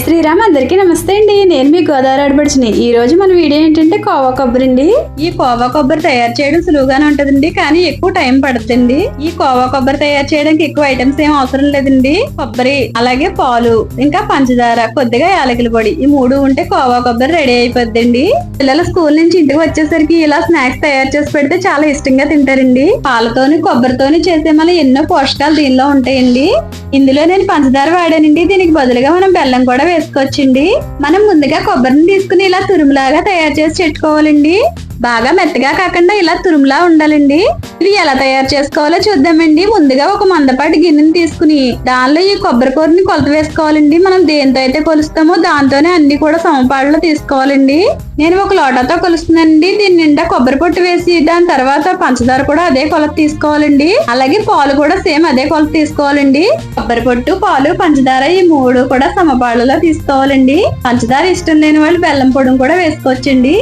శ్రీరామ్ అందరికీ నమస్తే అండి. నేను మీ గోదావరి ఆడపడిచిని. ఈ రోజు మన వీడియో ఏంటంటే కోవా కొబ్బరి అండి. ఈ కోవా కొబ్బరి తయారు చేయడం సులువుగానే ఉంటదండి కానీ ఎక్కువ టైం పడుతుంది ఈ కోవా కొబ్బరి తయారు చేయడానికి ఎక్కువ ఐటమ్స్ ఏం అవసరం లేదండి. కొబ్బరి అలాగే పాలు ఇంకా పంచదార కొద్దిగా యాలకుల పొడి. ఈ మూడు ఉంటే కోవా కొబ్బరి రెడీ అయిపోద్దండి. పిల్లలు స్కూల్ నుంచి ఇంటికి వచ్చేసరికి ఇలా స్నాక్స్ తయారు చేసి పెడితే చాలా ఇష్టంగా తింటారండి. పాలతోని కొబ్బరితోని చేసే మన ఎన్నో పోషకాలు దీనిలో ఉంటాయండి. ఇందులో నేను పంచదార వాడానండి. దీనికి బదులుగా మనం బెల్లం కూడా వేసుకోవచ్చండి. మనం ముందుగా కొబ్బరిని తీసుకుని ఇలా తురుములాగా తయారు చేసి పెట్టుకోవాలండి. బాగా మెత్తగా కాకుండా ఇలా తురుములా ఉండాలండి. ఇది ఎలా తయారు చేసుకోవాలో చూద్దామండి. ముందుగా ఒక మందపాటి గిన్నెని తీసుకుని దానిలో ఈ కొబ్బరి కూరని కొలత వేసుకోవాలండి. మనం దేంతో అయితే కొలుస్తామో దాంతోనే అన్ని కూడా సమపాడులో తీసుకోవాలండి. నేను ఒక లోటాతో కొలుస్తున్నానండి. దీని నిండా కొబ్బరి పొట్టు వేసి దాని తర్వాత పంచదార కూడా అదే కొలత తీసుకోవాలండి. అలాగే పాలు కూడా సేమ్ అదే కొలత తీసుకోవాలండి. కొబ్బరి పొట్టు పాలు పంచదార ఈ మూడు కూడా సమపాళ్ళలో తీసుకోవాలండి. పంచదార ఇష్టం లేని వాళ్ళు బెల్లం పొడి కూడా వేసుకోవచ్చండి.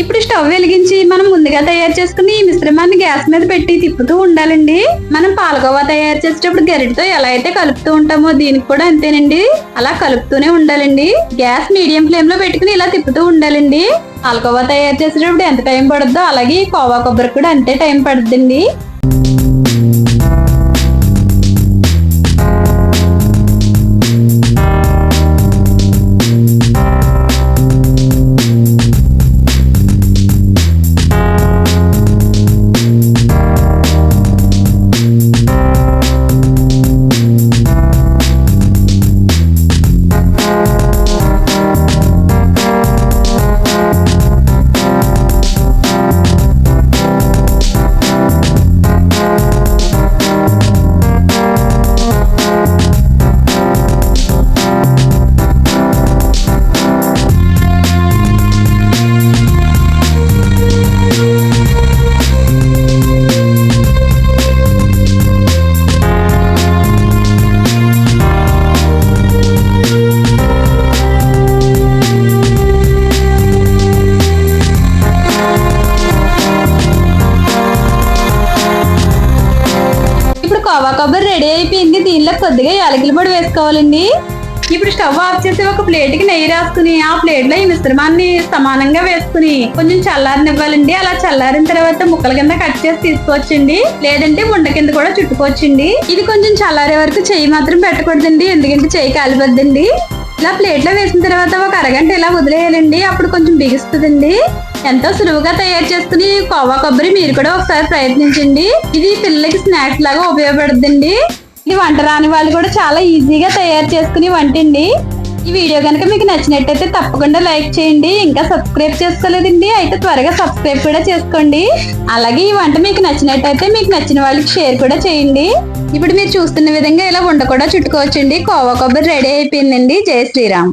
ఇప్పుడు స్టవ్ వెలిగించి మనం ముందుగా తయారు చేసుకుని ఈ మిశ్రమాన్ని గ్యాస్ మీద పెట్టి తిప్పుతూ ఉండాలండి. మనం పాలకోవా తయారు చేసేటప్పుడు గరిటతో ఎలా అయితే కలుపుతూ ఉంటామో దీనికి కూడా అంతేనండి. అలా కలుపుతూనే ఉండాలండి. గ్యాస్ మీడియం ఫ్లేమ్లో పెట్టుకుని ఇలా తిప్పుతూ ఉండాలండి. పాలకోవా తయారు చేసేటప్పుడు ఎంత టైం పడుద్దో అలాగే కోవా కొబ్బరి కూడా అంతే టైం పడుద్దండి. కోవా కొబ్బరి రెడీ అయిపోయింది. దీనిలో కొద్దిగా యాలకుల పొడి వేసుకోవాలండి. ఇప్పుడు స్టవ్ ఆఫ్ చేసి ఒక ప్లేట్కి నెయ్యి రాసుకుని ఆ ప్లేట్లో ఈ మిశ్రమాన్ని సమానంగా వేసుకుని కొంచెం చల్లారనివ్వాలండి. అలా చల్లారిన తర్వాత ముక్కల కింద కట్ చేసి తీసుకోవచ్చండి. లేదంటే ముండ కింద కూడా చుట్టుకోవచ్చండి. ఇది కొంచెం చల్లారే వరకు చెయ్యి మాత్రం పెట్టకూడదండి. ఎందుకంటే చెయ్యి కాలిపోద్దండి. ఇలా ప్లేట్లో వేసిన తర్వాత ఒక అరగంట ఇలా వదిలేయాలండి. అప్పుడు కొంచెం బిగుస్తుందండి. ఎంతో సులువుగా తయారు చేసుకుని కోవా కొబ్బరి మీరు కూడా ఒకసారి ప్రయత్నించండి. ఇది పిల్లలకి స్నాక్స్ లాగా ఉపయోగపడుతుందండి ఇది వంట రాని వాళ్ళు కూడా చాలా ఈజీగా తయారు చేసుకుని వంటండి. ఈ వీడియో కనుక మీకు నచ్చినట్టయితే తప్పకుండా లైక్ చేయండి. ఇంకా సబ్స్క్రైబ్ చేసుకోలేదండి? అయితే త్వరగా సబ్స్క్రైబ్ కూడా చేసుకోండి. అలాగే ఈ వంట మీకు నచ్చినట్టయితే మీకు నచ్చిన వాళ్ళకి షేర్ కూడా చేయండి. ఇప్పుడు మీరు చూస్తున్న విధంగా ఇలా వండ కూడా చుట్టుకోవచ్చండి. కోవా కొబ్బరి రెడీ అయిపోయిందండి. జై శ్రీరామ్.